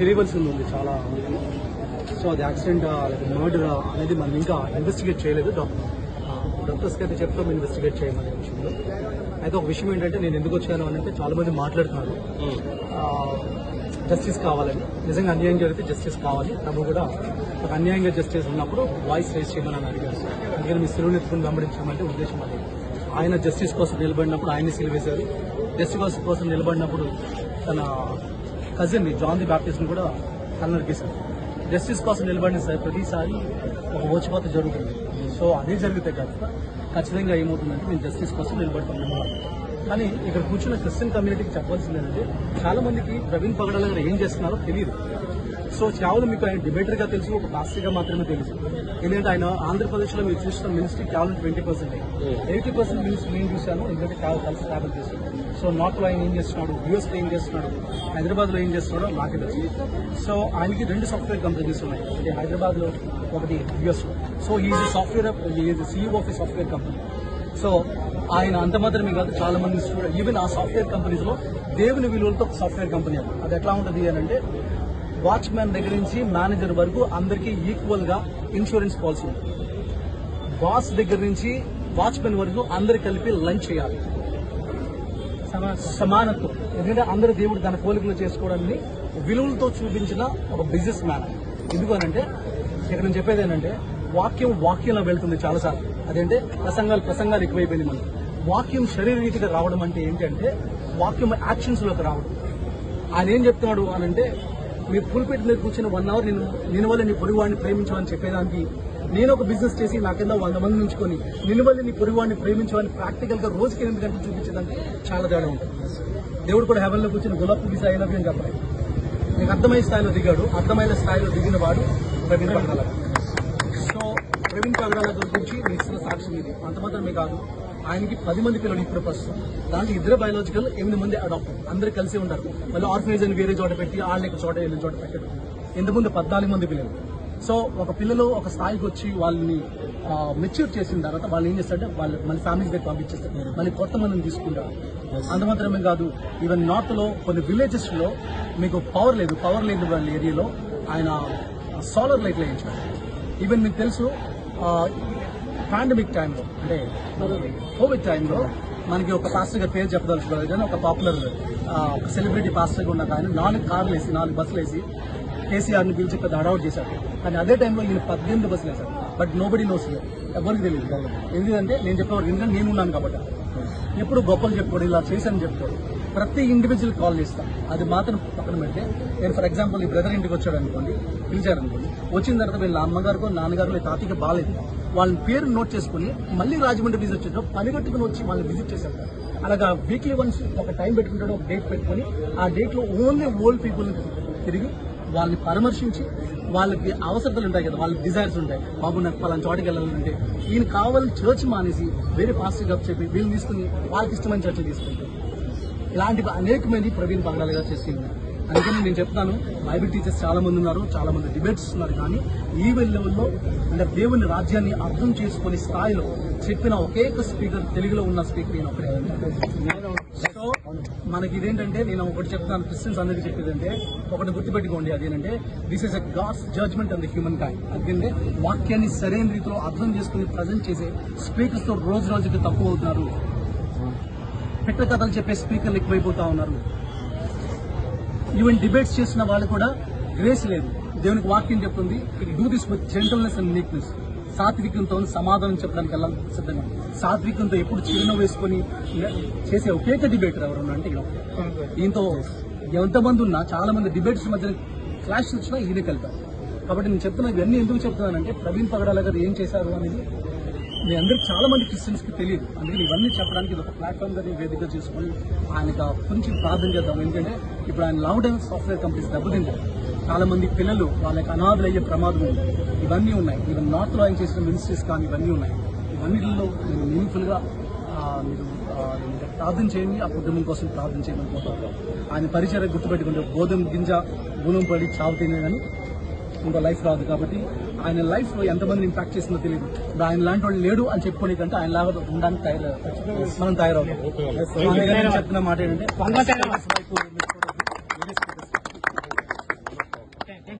తెలియవలసింది ఉంది చాలా సో అది యాక్సిడెంట్ మర్డర్ అనేది మనం ఇంకా ఇన్వెస్టిగేట్ చేయలేదు. డాక్టర్స్కి అయితే చెప్తాం ఇన్వెస్టిగేట్ చేయమనే విషయంలో. అయితే ఒక విషయం ఏంటంటే నేను ఎందుకు వచ్చాను అని అంటే చాలా మంది మాట్లాడుతున్నారు. జస్టిస్ కావాలని. నిజంగా అన్యాయం జరిగితే జస్టిస్ కావాలి. తను కూడా ఒక అన్యాయంగా జస్టిస్ ఉన్నప్పుడు వాయిస్ రేస్ చేయమని అడిగారు. అందుకని మీ సిలువను ఎత్తుకుని వెంబడించామంటే ఉద్దేశం అది. ఆయన జస్టిస్ కోసం నిలబడినప్పుడు ఆయన్ని సిలివేశారు జస్టిస్ కోసం నిలబడినప్పుడు తన కజిన్ని జాన్ ది బ్యాప్టిస్ట్ కూడా కన్నరికేశారు జస్టిస్ కోసం నిలబడిన సార్ ప్రతిసారి ఒక ఓచిపోత జరుగుతుంది. సో అదే జరిగితే కనుక ఖచ్చితంగా ఏమవుతుందంటే మేము జస్టిస్ కోసం నిలబడుతున్నాము. కానీ ఇక్కడ కూర్చున్న క్రిస్టియన్ కమ్యూనిటీకి చెప్పాల్సింది ఏంటంటే చాలా మందికి ప్రవీణ్ పగడాల గారు ఏం చేస్తున్నారో తెలియదు. సో కేవలం మీకు ఆయన డిబేటర్గా తెలుసు ఒక పాస్టర్గా మాత్రమే తెలుసు. ఎందుకంటే ఆయన ఆంధ్రప్రదేశ్లో మీరు చూసిన మినిస్ట్రీ కేవలం twenty percent. Eighty percent ministry నేను చూశాను ఎందుకంటే కేవలం కలిసి ట్రావెల్ చేశాను సో నార్త్లో ఆయన ఏం చేస్తున్నాడు యూఎస్లో ఏం చేస్తున్నాడు హైదరాబాద్లో ఏం చేస్తున్నాడో నాకు తెలుసు. సో ఆయనకి రెండు సాఫ్ట్వేర్ కంపెనీస్ ఉన్నాయి. ఒకటి హైదరాబాద్లో ఒకటి యూఎస్లో so is software is CEO of software company so ఆయన అంత మాత్రమే కాదు చాలా మంది స్టూడెంట్ ఈవెన్ ఆ సాఫ్ట్వేర్ కంపెనీస్లో దేవుని విలువలతో సాఫ్ట్వేర్ కంపెనీ అది. అది ఎట్లా ఉంటుంది అని అంటే వాచ్మెన్ దగ్గర నుంచి మేనేజర్ వరకు అందరికీ ఈక్వల్గా ఇన్సూరెన్స్ పాలసీ ఉంది. బాస్ దగ్గర నుంచి వాచ్మెన్ వరకు అందరు కలిపి లంచ్ చేయాలి. సమానత్వం. ఎందుకంటే అందరు దేవుడు తన పోలికలు చేసుకోవడాన్ని విలువలతో చూపించిన ఒక బిజినెస్ మ్యాన్ ఎందుకనంటే ఇక్కడ నేను చెప్పేది ఏంటంటే వాక్యం వాక్యంలో వెళ్తుంది చాలాసార్లు. అదేంటే ప్రసంగాలు ప్రసంగాలు ఎక్కువైపోయింది మనకి. వాక్యం శరీరరీతిగా రావడం అంటే ఏంటంటే వాక్యం యాక్షన్స్లోకి రావడం. ఆయన ఏం చెప్తున్నాడు అని మీ మీరు మీద కూర్చుని వన్ అవర్ నేను నేను వల్ల నీ పొరుగువాడిని ప్రేమించమని చెప్పేదానికి నేను ఒక బిజినెస్ చేసి నా కింద వంద మంది ఉంచుకొని నేను వల్ల నీ పొరుగువాడిని ప్రేమించమని ప్రాక్టికల్గా రోజుకి ఎనిమిది గంటలు చూపించడానికి చాలా తేడా ఉంటుంది. దేవుడు కూడా హెవెన్లో కూర్చుని కూర్చొని గులాబ్ పూజ అయినవి అని చెప్పాలి నీకు అర్థమయ్యే స్థాయిలో దిగాడు అర్థమైన స్థాయిలో దిగిన వాడు ప్రవీణ్ పగడాల. సో ప్రవీణ్ పగడాల గురించి నేను ఇచ్చిన సాక్ష్యం ఇది. అంత మాత్రమే కాదు ఆయనకి పది మంది పిల్లలు ఇప్పుడు ప్రస్తుతం దాంట్లో ఇద్దరు బయాలజికల్ ఎనిమిది మంది అడాప్ట్ అందరు కలిసి ఉంటారు. మళ్ళీ ఆర్ఫనేజ్ అని వేరే చోట పెట్టి వాళ్ళకి చోట వెళ్ళిన చోట పెట్టడం. ఇంతకుముందు పద్నాలుగు మంది పిల్లలు. సో ఒక పిల్లలు ఒక స్థాయికి వచ్చి వాళ్ళని మెచ్యూర్ చేసిన తర్వాత వాళ్ళు ఏం చేస్తారంటే వాళ్ళు మళ్ళీ ఫ్యామిలీస్ దగ్గర పంపించేస్తారు. మళ్ళీ కొత్త మందిని తీసుకుంటారు. అంత మాత్రమే కాదు ఈవెన్ నార్త్లో కొన్ని విలేజెస్లో మీకు పవర్ లేదు. పవర్ లేని వాళ్ళ ఏరియాలో ఆయన సోలార్ లైట్లు వేయించారు ఈవెన్ మీకు తెలుసు పాండమిక్ టైంలో అంటే కోవిడ్ టైంలో మనకి ఒక పాస్టర్ గారి పేరు చెప్పదలుచుకోలేదు కానీ ఒక పాపులర్ ఒక సెలబ్రిటీ పాస్టర్గా ఉన్న ఆయన నాలుగు కార్లు వేసి నాలుగు బస్సులు వేసి కేసీఆర్ని పిలిచి పెద్ద అడౌట్ చేశారు. కానీ అదే టైంలో ఈయన పద్దెనిమిది బస్సులు వేశారు. బట్ నోబడి నోస్ ఎవరికి తెలియదు ఎందుకంటే నేను చెప్పేవాడు ఎందుకంటే నేను ఉన్నాను కాబట్టి. ఎప్పుడు గొప్పలు చెప్పుకోడు ఇలా చేశాను చెప్పుకోడు. ప్రతి ఇండివిజువల్ కాల్ చేస్తాను అది మాత్రం పక్కన పెడితే నేను ఫర్ ఎగ్జాంపుల్ ఈ బ్రదర్ ఇంటికి వచ్చాడు అనుకోండి పిలిచాడు అనుకోండి వచ్చిన తర్వాత వీళ్ళ అమ్మగారికో నాన్నగారు తాతకి బాగాలేదు. వాళ్ళ పేరు నోట్ చేసుకుని మళ్ళీ రాజమండ్రి విజిట్ వచ్చాడు పనిగట్టుకుని వచ్చి వాళ్ళని విజిట్ చేశారు. అలాగా వీక్లీ వన్స్ ఒక టైం పెట్టుకుంటాడు ఒక డేట్ పెట్టుకుని ఆ డేట్లో ఓన్లీ ఓల్డ్ పీపుల్ని తిరిగి వాళ్ళని పరామర్శించి వాళ్ళకి అవసరతలు ఉంటాయి కదా వాళ్ళకి డిజైర్స్ ఉంటాయి. బాబు నాకు పలానా చోటికి వెళ్ళాలంటే ఈయన కావాలని చర్చ్ మానేసి వేరే పాస్టర్ గారు చెప్పి వీళ్ళు తీసుకుని వాళ్ళకి ఇష్టమైన చర్చ తీసుకుంటారు ఇలాంటివి అనేకమంది ప్రవీణ్ పగడాలు గారు చేసి అందుకని నేను చెప్తాను బైబిల్ టీచర్స్ చాలా మంది ఉన్నారు చాలా మంది డిబేట్స్ ఉన్నారు కానీ ఈ లెవెల్లో అంటే దేవుని రాజ్యాన్ని అర్థం చేసుకునే స్థాయిలో చెప్పిన ఒకే ఒక స్పీకర్ తెలుగులో ఉన్న స్పీకర్ నేను ఒకటే సో మనకి ఇదేంటంటే నేను ఒకటి చెప్తాను క్రిస్టియన్స్ అందరికీ చెప్పేదంటే ఒకటి గుర్తుపెట్టుకోండి అదేంటంటే this is a God's judgment on the humankind అందుకంటే వాక్యాన్ని సరైన రీతిలో అర్థం చేసుకుని ప్రజెంట్ చేసే స్పీకర్స్తో రోజు రోజుకి తక్కువ అవుతున్నారు. పెట్ట కథలు చెప్పే స్పీకర్లు ఎక్కువైపోతా ఉన్నారు. ఈవెన్ డిబేట్స్ చేసిన వాళ్ళు కూడా గ్రేస్ లేదు. దేవునికి వాక్యం చెప్తుంది. Do this with gentleness and meekness సాత్వికంతో సమాధానం చెప్పడానికి వెళ్ళాలి సిద్ధంగా సాత్వికంతో ఎప్పుడు చిరునవ్వు వేసుకొని చేసే ఒకేక డిబేటర్ ఎవరు అంటే దీంతో ఎంతమంది ఉన్నా చాలా మంది డిబేట్స్ మధ్య క్లాష్ వచ్చినా ఈయన కలిపారు. కాబట్టి నేను చెప్తున్నా ఇవన్నీ ఎందుకు చెప్తున్నానంటే ప్రవీణ్ పగడాల గారు ఏం చేశారు అనేది మీ అందరికి చాలా మంది క్రిస్టియన్స్కి తెలియదు. అందుకని ఇవన్నీ చెప్పడానికి ఇది ఒక ప్లాట్ఫామ్గా వేదిక చేసుకుని ఆయనకు కొంచెం ప్రార్థన చేద్దాం. ఎందుకంటే ఇప్పుడు ఆయన లాంగ్ టైమ్ సాఫ్ట్వేర్ కంపెనీస్ దెబ్బతింటారు. చాలా మంది పిల్లలు వాళ్ళకి అనాథలు అయ్యే ప్రమాదం ఉంది. ఇవన్నీ ఉన్నాయి. ఈవెన్ నార్త్లో ఆయన చేసిన మినిస్ట్రీస్ కానీ ఇవన్నీ ఉన్నాయి. ఇవన్నిటిలో నేను మీనింగ్ఫుల్గా మీరు ప్రార్థన చేయండి. ఆ కుటుంబం కోసం ప్రార్థన చేయమని కోరుతాను ఆయన పరిచయం గుర్తుపెట్టుకుంటే గోధుమ గింజ గుణం పడి చావు తినే కానీ ఇంకో లైఫ్ రాదు కాబట్టి ఆయన లైఫ్లో ఎంతమంది ఇంపాక్ట్ చేసిందో తెలియదు ఆయన లాంటి వాళ్ళు లేడు అని చెప్పుకునే కంటే ఆయన లాగా ఉండడానికి తయారు మనం తయారవుతాం చెప్తున్న మాట ఏంటంటే